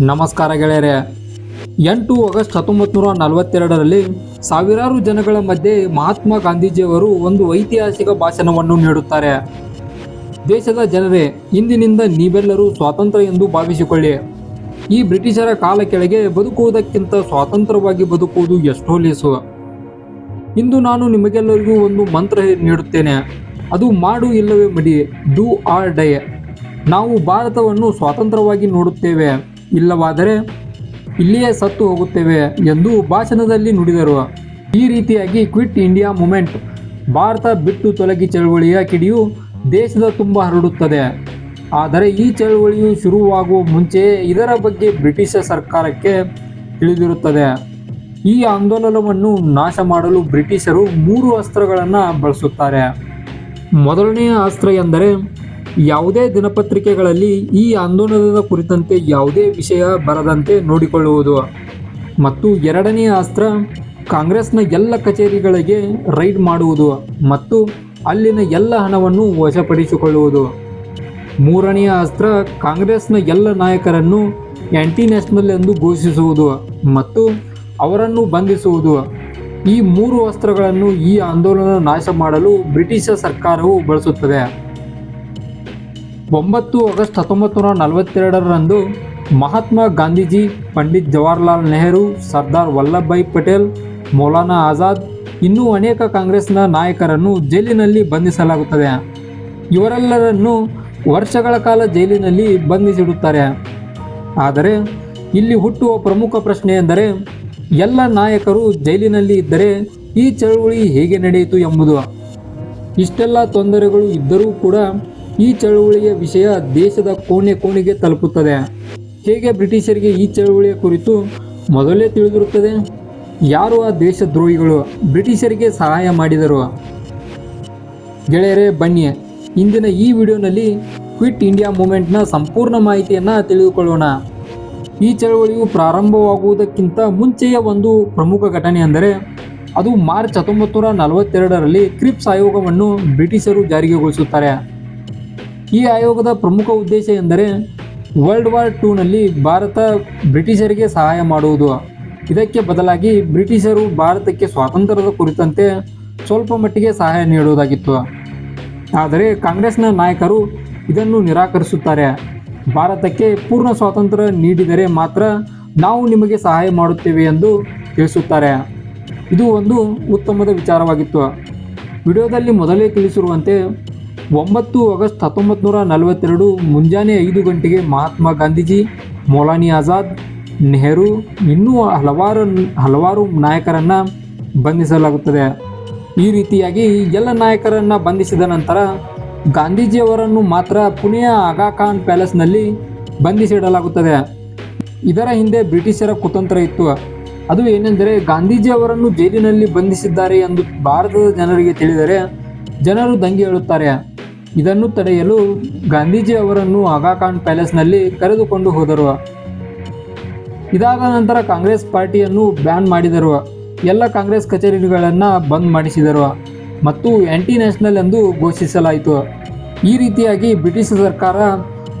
ನಮಸ್ಕಾರ ಗೆಳೆಯರೆ. ಎಂಟು ಆಗಸ್ಟ್ ಹತ್ತೊಂಬತ್ತು ನೂರ ನಲವತ್ತೆರಡರಲ್ಲಿ ಸಾವಿರಾರು ಜನಗಳ ಮಧ್ಯೆ ಮಹಾತ್ಮ ಗಾಂಧೀಜಿಯವರು ಒಂದು ಐತಿಹಾಸಿಕ ಭಾಷಣವನ್ನು ನೀಡುತ್ತಾರೆ. ದೇಶದ ಜನರೇ, ಇಂದಿನಿಂದ ನೀವೆಲ್ಲರೂ ಸ್ವಾತಂತ್ರ್ಯ ಎಂದು ಭಾವಿಸಿಕೊಳ್ಳಿ. ಈ ಬ್ರಿಟಿಷರ ಕಾಲ ಕೆಳಗೆ ಬದುಕುವುದಕ್ಕಿಂತ ಸ್ವಾತಂತ್ರ್ಯವಾಗಿ ಬದುಕುವುದು ಎಷ್ಟೋ ಲೇಸು. ಇಂದು ನಾನು ನಿಮಗೆಲ್ಲರಿಗೂ ಒಂದು ಮಂತ್ರ ನೀಡುತ್ತೇನೆ. ಅದು ಮಾಡು ಇಲ್ಲವೇ ಮಡಿ, ಡೂ ಆರ್ ಡೈ. ನಾವು ಭಾರತವನ್ನು ಸ್ವಾತಂತ್ರ್ಯವಾಗಿ ನೋಡುತ್ತೇವೆ. ಇಲ್ಲವಾದರೆ ಇಲ್ಲಿಯೇ ಸತ್ತು ಹೋಗುತ್ತೇವೆ ಎಂದು ಭಾಷಣದಲ್ಲಿ ನುಡಿದರು. ಈ ರೀತಿಯಾಗಿ ಕ್ವಿಟ್ ಇಂಡಿಯಾ ಮೂಮೆಂಟ್ ಭಾರತ ಬಿಟ್ಟು ತೊಲಗಿ ಚಳವಳಿಯ ಕಿಡಿಯು ದೇಶದ ತುಂಬ ಹರಡುತ್ತದೆ. ಆದರೆ ಈ ಚಳವಳಿಯು ಶುರುವಾಗುವ ಮುಂಚೆಯೇ ಇದರ ಬಗ್ಗೆ ಬ್ರಿಟಿಷ ಸರ್ಕಾರಕ್ಕೆ ತಿಳಿದಿರುತ್ತದೆ. ಈ ಆಂದೋಲನವನ್ನು ನಾಶ ಮಾಡಲು ಬ್ರಿಟಿಷರು ಮೂರು ಅಸ್ತ್ರಗಳನ್ನು ಬಳಸುತ್ತಾರೆ. ಮೊದಲನೆಯ ಅಸ್ತ್ರ ಎಂದರೆ ಯಾವುದೇ ದಿನಪತ್ರಿಕೆಗಳಲ್ಲಿ ಈ ಆಂದೋಲನದ ಕುರಿತಂತೆ ಯಾವುದೇ ವಿಷಯ ಬರದಂತೆ ನೋಡಿಕೊಳ್ಳುವುದು. ಮತ್ತು ಎರಡನೇ ಅಸ್ತ್ರ ಕಾಂಗ್ರೆಸ್ನ ಎಲ್ಲ ಕಚೇರಿಗಳಿಗೆ ರೈಡ್ ಮಾಡುವುದು ಮತ್ತು ಅಲ್ಲಿನ ಎಲ್ಲ ಹಣವನ್ನು ವಶಪಡಿಸಿಕೊಳ್ಳುವುದು. ಮೂರನೆಯ ಅಸ್ತ್ರ ಕಾಂಗ್ರೆಸ್ನ ಎಲ್ಲ ನಾಯಕರನ್ನು ಆ್ಯಂಟಿ ನ್ಯಾಷನಲ್ ಎಂದು ಘೋಷಿಸುವುದು ಮತ್ತು ಅವರನ್ನು ಬಂಧಿಸುವುದು. ಈ ಮೂರು ಅಸ್ತ್ರಗಳನ್ನು ಈ ಆಂದೋಲನ ನಾಶ ಮಾಡಲು ಬ್ರಿಟಿಷ ಸರ್ಕಾರವು ಬಳಸುತ್ತದೆ. ಒಂಬತ್ತು ಆಗಸ್ಟ್ ಹತ್ತೊಂಬತ್ತು ನೂರ ನಲವತ್ತೆರಡರಂದು ಮಹಾತ್ಮ ಗಾಂಧೀಜಿ ಪಂಡಿತ್ ಜವಾಹರ್ಲಾಲ್ ನೆಹರು, ಸರ್ದಾರ್ ವಲ್ಲಭಭಾಯಿ ಪಟೇಲ್, ಮೌಲಾನಾ ಆಜಾದ್ ಇನ್ನೂ ಅನೇಕ ಕಾಂಗ್ರೆಸ್ನ ನಾಯಕರನ್ನು ಜೈಲಿನಲ್ಲಿ ಬಂಧಿಸಲಾಗುತ್ತದೆ. ಇವರೆಲ್ಲರನ್ನು ವರ್ಷಗಳ ಕಾಲ ಜೈಲಿನಲ್ಲಿ ಬಂಧಿಸಿಡುತ್ತಾರೆ. ಆದರೆ ಇಲ್ಲಿ ಹುಟ್ಟುವ ಪ್ರಮುಖ ಪ್ರಶ್ನೆ ಎಂದರೆ, ಎಲ್ಲ ನಾಯಕರು ಜೈಲಿನಲ್ಲಿ ಇದ್ದರೆ ಈ ಚಳುವಳಿ ಹೇಗೆ ನಡೆಯಿತು ಎಂಬುದು. ಇಷ್ಟೆಲ್ಲ ತೊಂದರೆಗಳು ಇದ್ದರೂ ಕೂಡ ಈ ಚಳುವಳಿಯ ವಿಷಯ ದೇಶದ ಕೋಣೆ ಕೋಣೆಗೆ ತಲುಪುತ್ತದೆ. ಹೇಗೆ ಬ್ರಿಟಿಷರಿಗೆ ಈ ಚಳುವಳಿಯ ಕುರಿತು ಮೊದಲೇ ತಿಳಿದಿರುತ್ತದೆ? ಯಾರು ಆ ದೇಶದ್ರೋಹಿಗಳು ಬ್ರಿಟಿಷರಿಗೆ ಸಹಾಯ ಮಾಡಿದರು. ಗೆಳೆಯರೇ, ಬನ್ನಿ. ಇಂದಿನ ಈ ವಿಡಿಯೋನಲ್ಲಿ ಕ್ವಿಟ್ ಇಂಡಿಯಾ ಮೂಮೆಂಟ್ನ ಸಂಪೂರ್ಣ ಮಾಹಿತಿಯನ್ನು ತಿಳಿದುಕೊಳ್ಳೋಣ. ಈ ಚಳವಳಿಯು ಪ್ರಾರಂಭವಾಗುವುದಕ್ಕಿಂತ ಮುಂಚೆಯ ಒಂದು ಪ್ರಮುಖ ಘಟನೆ ಅಂದರೆ, ಅದು ಮಾರ್ಚ್ ಹತ್ತೊಂಬತ್ತು ನೂರ ನಲವತ್ತೆರಡರಲ್ಲಿ ಕ್ರಿಪ್ಸ್ ಆಯೋಗವನ್ನು ಬ್ರಿಟಿಷರು ಜಾರಿಗೆಗೊಳಿಸುತ್ತಾರೆ ಈ ಆಯೋಗದ ಪ್ರಮುಖ ಉದ್ದೇಶ ಎಂದರೆ ವರ್ಲ್ಡ್ ವಾರ್ ಟೂನಲ್ಲಿ ಭಾರತ ಬ್ರಿಟಿಷರಿಗೆ ಸಹಾಯ ಮಾಡುವುದು. ಇದಕ್ಕೆ ಬದಲಾಗಿ ಬ್ರಿಟಿಷರು ಭಾರತಕ್ಕೆ ಸ್ವಾತಂತ್ರ್ಯದ ಕುರಿತಂತೆ ಸ್ವಲ್ಪ ಮಟ್ಟಿಗೆ ಸಹಾಯ ನೀಡುವುದಾಗಿತ್ತು. ಆದರೆ ಕಾಂಗ್ರೆಸ್ನ ನಾಯಕರು ಇದನ್ನು ನಿರಾಕರಿಸುತ್ತಾರೆ. ಭಾರತಕ್ಕೆ ಪೂರ್ಣ ಸ್ವಾತಂತ್ರ್ಯ ನೀಡಿದರೆ ಮಾತ್ರ ನಾವು ನಿಮಗೆ ಸಹಾಯ ಮಾಡುತ್ತೇವೆ ಎಂದು ತಿಳಿಸುತ್ತಾರೆ. ಇದು ಒಂದು ಉತ್ತಮದ ವಿಚಾರವಾಗಿತ್ತು. ವಿಡಿಯೋದಲ್ಲಿ ಮೊದಲೇ ತಿಳಿಸಿರುವಂತೆ ಒಂಬತ್ತು ಆಗಸ್ಟ್ ಹತ್ತೊಂಬತ್ತು ನೂರ ನಲವತ್ತೆರಡು ಮುಂಜಾನೆ ಐದು ಗಂಟೆಗೆ ಮಹಾತ್ಮ ಗಾಂಧೀಜಿ, ಮೌಲಾನಿ ಆಜಾದ್, ನೆಹರು, ಇನ್ನೂ ಹಲವಾರು ಹಲವಾರು ನಾಯಕರನ್ನು ಬಂಧಿಸಲಾಗುತ್ತದೆ. ಈ ರೀತಿಯಾಗಿ ಎಲ್ಲ ನಾಯಕರನ್ನು ಬಂಧಿಸಿದ ನಂತರ ಗಾಂಧೀಜಿಯವರನ್ನು ಮಾತ್ರ ಪುಣೆಯ ಆಗಾ ಖಾನ್ ಪ್ಯಾಲೇಸ್ನಲ್ಲಿ ಬಂಧಿಸಿಡಲಾಗುತ್ತದೆ. ಇದರ ಹಿಂದೆ ಬ್ರಿಟಿಷರ ಕುತಂತ್ರ ಇತ್ತು. ಅದು ಏನೆಂದರೆ ಗಾಂಧೀಜಿಯವರನ್ನು ಜೈಲಿನಲ್ಲಿ ಬಂಧಿಸಿದ್ದಾರೆ ಎಂದು ಭಾರತದ ಜನರಿಗೆ ತಿಳಿದರೆ ಜನರು ದಂಗೆ ಏಳುತ್ತಾರೆ. ಇದನ್ನು ತಡೆಯಲು ಗಾಂಧೀಜಿ ಅವರನ್ನು ಆಗಾಖಾನ್ ಪ್ಯಾಲೇಸ್ನಲ್ಲಿ ಕರೆದುಕೊಂಡು ಹೋದರು. ಇದಾದ ನಂತರ ಕಾಂಗ್ರೆಸ್ ಪಾರ್ಟಿಯನ್ನು ಬ್ಯಾನ್ ಮಾಡಿದರು. ಎಲ್ಲ ಕಾಂಗ್ರೆಸ್ ಕಚೇರಿಗಳನ್ನು ಬಂದ್ ಮಾಡಿಸಿದರು ಮತ್ತು ಆ್ಯಂಟಿ ನ್ಯಾಷನಲ್ ಎಂದು ಘೋಷಿಸಲಾಯಿತು. ಈ ರೀತಿಯಾಗಿ ಬ್ರಿಟಿಷ್ ಸರ್ಕಾರ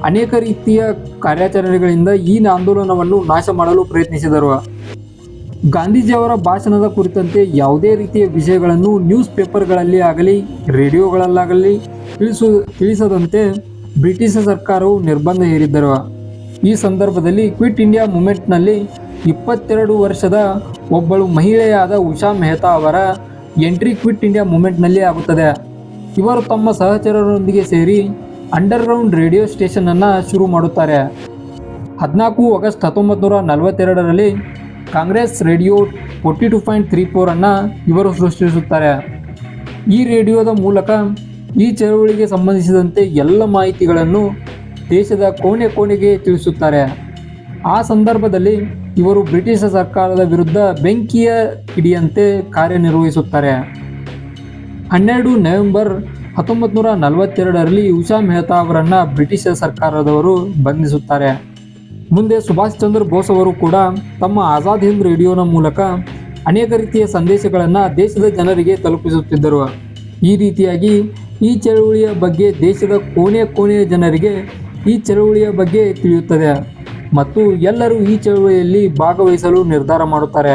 ಅನೇಕ ರೀತಿಯ ಕಾರ್ಯಾಚರಣೆಗಳಿಂದ ಈ ಆಂದೋಲನವನ್ನು ನಾಶ ಮಾಡಲು ಪ್ರಯತ್ನಿಸಿದರು. ಗಾಂಧೀಜಿಯವರ ಭಾಷಣದ ಕುರಿತಂತೆ ಯಾವುದೇ ರೀತಿಯ ವಿಷಯಗಳನ್ನು ನ್ಯೂಸ್ ಪೇಪರ್ಗಳಲ್ಲಿ ಆಗಲಿ, ರೇಡಿಯೋಗಳಲ್ಲಾಗಲಿ ತಿಳಿಸು, ತಿಳಿಸದಂತೆ ಬ್ರಿಟಿಷ್ ಸರ್ಕಾರವು ನಿರ್ಬಂಧ ಹೇರಿದ್ದರು. ಈ ಸಂದರ್ಭದಲ್ಲಿ ಕ್ವಿಟ್ ಇಂಡಿಯಾ ಮೂಮೆಂಟ್ನಲ್ಲಿ ಇಪ್ಪತ್ತೆರಡು ವರ್ಷದ ಒಬ್ಬಳು ಮಹಿಳೆಯಾದ ಉಷಾ ಮೆಹ್ತಾ ಅವರ ಎಂಟ್ರಿ ಕ್ವಿಟ್ ಇಂಡಿಯಾ ಮೂಮೆಂಟ್ನಲ್ಲಿ ಆಗುತ್ತದೆ. ಇವರು ತಮ್ಮ ಸಹಚರರೊಂದಿಗೆ ಸೇರಿ ಅಂಡರ್ಗ್ರೌಂಡ್ ರೇಡಿಯೋ ಸ್ಟೇಷನನ್ನು ಶುರು ಮಾಡುತ್ತಾರೆ. ಹದಿನಾಲ್ಕು ಆಗಸ್ಟ್ ಹತ್ತೊಂಬತ್ತು ನೂರ ನಲವತ್ತೆರಡರಲ್ಲಿ Congress radio forty two point three ಫೋರನ್ನು ಇವರು ಸೃಷ್ಟಿಸುತ್ತಾರೆ. ಈ ರೇಡಿಯೋದ ಮೂಲಕ ಈ ಚಳವಳಿಗೆ ಸಂಬಂಧಿಸಿದಂತೆ ಎಲ್ಲ ಮಾಹಿತಿಗಳನ್ನು ದೇಶದ ಕೋಣೆ ಕೋಣೆಗೆ ತಿಳಿಸುತ್ತಾರೆ. ಆ ಸಂದರ್ಭದಲ್ಲಿ ಇವರು ಬ್ರಿಟಿಷ ಸರ್ಕಾರದ ವಿರುದ್ಧ ಬೆಂಕಿಯ ಹಿಡಿಯಂತೆ ಕಾರ್ಯನಿರ್ವಹಿಸುತ್ತಾರೆ. ಹನ್ನೆರಡು ನವೆಂಬರ್ ಹತ್ತೊಂಬತ್ತು ನೂರ ನಲವತ್ತೆರಡರಲ್ಲಿ ಉಷಾ ಮೆಹ್ತಾ ಅವರನ್ನು ಬ್ರಿಟಿಷ ಸರ್ಕಾರದವರು ಬಂಧಿಸುತ್ತಾರೆ. ಮುಂದೆ ಸುಭಾಷ್ ಚಂದ್ರ ಬೋಸ್ ಅವರು ಕೂಡ ತಮ್ಮ ಆಜಾದ್ ಹಿಂದ್ ರೇಡಿಯೋನ ಮೂಲಕ ಅನೇಕ ರೀತಿಯ ಸಂದೇಶಗಳನ್ನು ದೇಶದ ಜನರಿಗೆ ತಲುಪಿಸುತ್ತಿದ್ದರು. ಈ ರೀತಿಯಾಗಿ ಈ ಚಳುವಳಿಯ ಬಗ್ಗೆ ದೇಶದ ಕೋಣೆ ಕೋಣೆಯ ಜನರಿಗೆ ಈ ಚಳುವಳಿಯ ಬಗ್ಗೆ ತಿಳಿಯುತ್ತದೆ ಮತ್ತು ಎಲ್ಲರೂ ಈ ಚಳುವಳಿಯಲ್ಲಿ ಭಾಗವಹಿಸಲು ನಿರ್ಧಾರ ಮಾಡುತ್ತಾರೆ.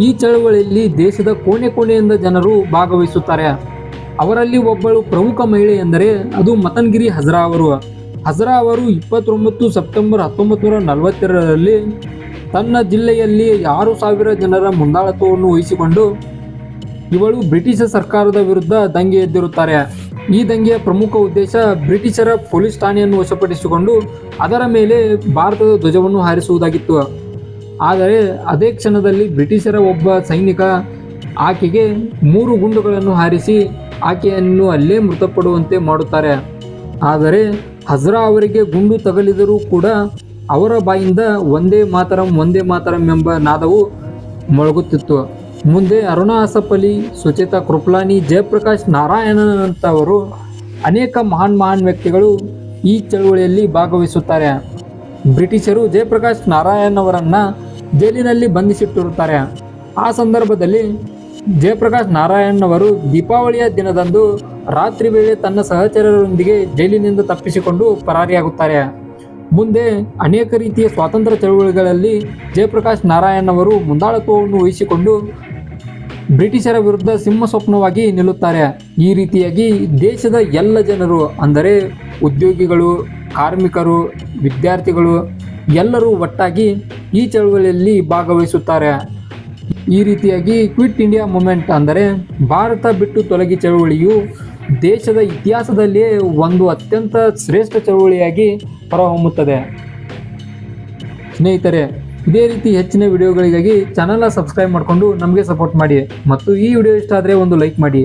ಈ ಚಳುವಳಿಯಲ್ಲಿ ದೇಶದ ಕೋಣೆ ಕೋಣೆಯಿಂದ ಜನರು ಭಾಗವಹಿಸುತ್ತಾರೆ. ಅವರಲ್ಲಿ ಒಬ್ಬಳು ಪ್ರಮುಖ ಮಹಿಳೆ ಎಂದರೆ ಅದು ಮತನ್ಗಿರಿ ಹಜ್ರಾ ಅವರು. ಹಜ್ರಾ ಅವರು ಇಪ್ಪತ್ತೊಂಬತ್ತು ಸೆಪ್ಟೆಂಬರ್ ಹತ್ತೊಂಬತ್ತು ನೂರ ನಲವತ್ತೆರಡರಲ್ಲಿ ತನ್ನ ಜಿಲ್ಲೆಯಲ್ಲಿ ಆರು ಸಾವಿರ ಜನರ ಮುಂದಾಳತ್ವವನ್ನು ವಹಿಸಿಕೊಂಡು ಇವಳು ಬ್ರಿಟಿಷ ಸರ್ಕಾರದ ವಿರುದ್ಧ ದಂಗೆ ಎದ್ದಿರುತ್ತಾರೆ. ಈ ದಂಗೆಯ ಪ್ರಮುಖ ಉದ್ದೇಶ ಬ್ರಿಟಿಷರ ಪೊಲೀಸ್ ಠಾಣೆಯನ್ನು ವಶಪಡಿಸಿಕೊಂಡು ಅದರ ಮೇಲೆ ಭಾರತದ ಧ್ವಜವನ್ನು ಹಾರಿಸುವುದಾಗಿತ್ತು. ಆದರೆ ಅದೇ ಕ್ಷಣದಲ್ಲಿ ಬ್ರಿಟಿಷರ ಒಬ್ಬ ಸೈನಿಕ ಆಕೆಗೆ ಮೂರು ಗುಂಡುಗಳನ್ನು ಹಾರಿಸಿ ಆಕೆಯನ್ನು ಅಲ್ಲೇ ಮೃತಪಡುವಂತೆ ಮಾಡುತ್ತಾರೆ. ಆದರೆ ಹಜ್ರಾ ಅವರಿಗೆ ಗುಂಡು ತಗಲಿದರೂ ಕೂಡ ಅವರ ಬಾಯಿಂದ ಒಂದೇ ಮಾತರಂ ಒಂದೇ ಮಾತರಂ ಎಂಬ ನಾದವು ಮೊಳಗುತ್ತಿತ್ತು. ಮುಂದೆ ಅರುಣಾ ಅಸಪಲಿ ಸುಚೇತಾ ಕೃಪ್ಲಾನಿ, ಜಯಪ್ರಕಾಶ್ ನಾರಾಯಣನಂತವರು ಅನೇಕ ಮಹಾನ್ ಮಹಾನ್ ವ್ಯಕ್ತಿಗಳು ಈ ಚಳುವಳಿಯಲ್ಲಿ ಭಾಗವಹಿಸುತ್ತಾರೆ. ಬ್ರಿಟಿಷರು ಜಯಪ್ರಕಾಶ್ ನಾರಾಯಣ್ ಅವರನ್ನು ಜೈಲಿನಲ್ಲಿ ಬಂಧಿಸಿಟ್ಟಿರುತ್ತಾರೆ. ಆ ಸಂದರ್ಭದಲ್ಲಿ ಜಯಪ್ರಕಾಶ್ ನಾರಾಯಣ್ ಅವರು ದೀಪಾವಳಿಯ ದಿನದಂದು ರಾತ್ರಿ ವೇಳೆ ತನ್ನ ಸಹಚರರೊಂದಿಗೆ ಜೈಲಿನಿಂದ ತಪ್ಪಿಸಿಕೊಂಡು ಪರಾರಿಯಾಗುತ್ತಾರೆ. ಮುಂದೆ ಅನೇಕ ರೀತಿಯ ಸ್ವಾತಂತ್ರ್ಯ ಚಳುವಳಿಗಳಲ್ಲಿ ಜಯಪ್ರಕಾಶ್ ನಾರಾಯಣ್ ಅವರು ಮುಂದಾಳತ್ವವನ್ನು ವಹಿಸಿಕೊಂಡು ಬ್ರಿಟಿಷರ ವಿರುದ್ಧ ಸಿಂಹ ಸ್ವಪ್ನವಾಗಿ ನಿಲ್ಲುತ್ತಾರೆ. ಈ ರೀತಿಯಾಗಿ ದೇಶದ ಎಲ್ಲ ಜನರು, ಅಂದರೆ ಉದ್ಯೋಗಿಗಳು, ಕಾರ್ಮಿಕರು, ವಿದ್ಯಾರ್ಥಿಗಳು, ಎಲ್ಲರೂ ಒಟ್ಟಾಗಿ ಈ ಚಳವಳಿಯಲ್ಲಿ ಭಾಗವಹಿಸುತ್ತಾರೆ. ಈ ರೀತಿಯಾಗಿ ಕ್ವಿಟ್ ಇಂಡಿಯಾ ಮೂಮೆಂಟ್ ಅಂದರೆ ಭಾರತ ಬಿಟ್ಟು ತೊಲಗಿ ಚಳುವಳಿಯು ದೇಶದ ಇತಿಹಾಸದಲ್ಲಿಯೇ ಒಂದು ಅತ್ಯಂತ ಶ್ರೇಷ್ಠ ಚಳುವಳಿಯಾಗಿ ಹೊರಹೊಮ್ಮುತ್ತದೆ. ಸ್ನೇಹಿತರೆ, ಇದೇ ರೀತಿ ಹೆಚ್ಚಿನ ವಿಡಿಯೋಗಳಿಗಾಗಿ ಚಾನಲ್ನ ಸಬ್ಸ್ಕ್ರೈಬ್ ಮಾಡಿಕೊಂಡು ನಮಗೆ ಸಪೋರ್ಟ್ ಮಾಡಿ ಮತ್ತು ಈ ವಿಡಿಯೋ ಇಷ್ಟ ಆದರೆ ಒಂದು ಲೈಕ್ ಮಾಡಿ.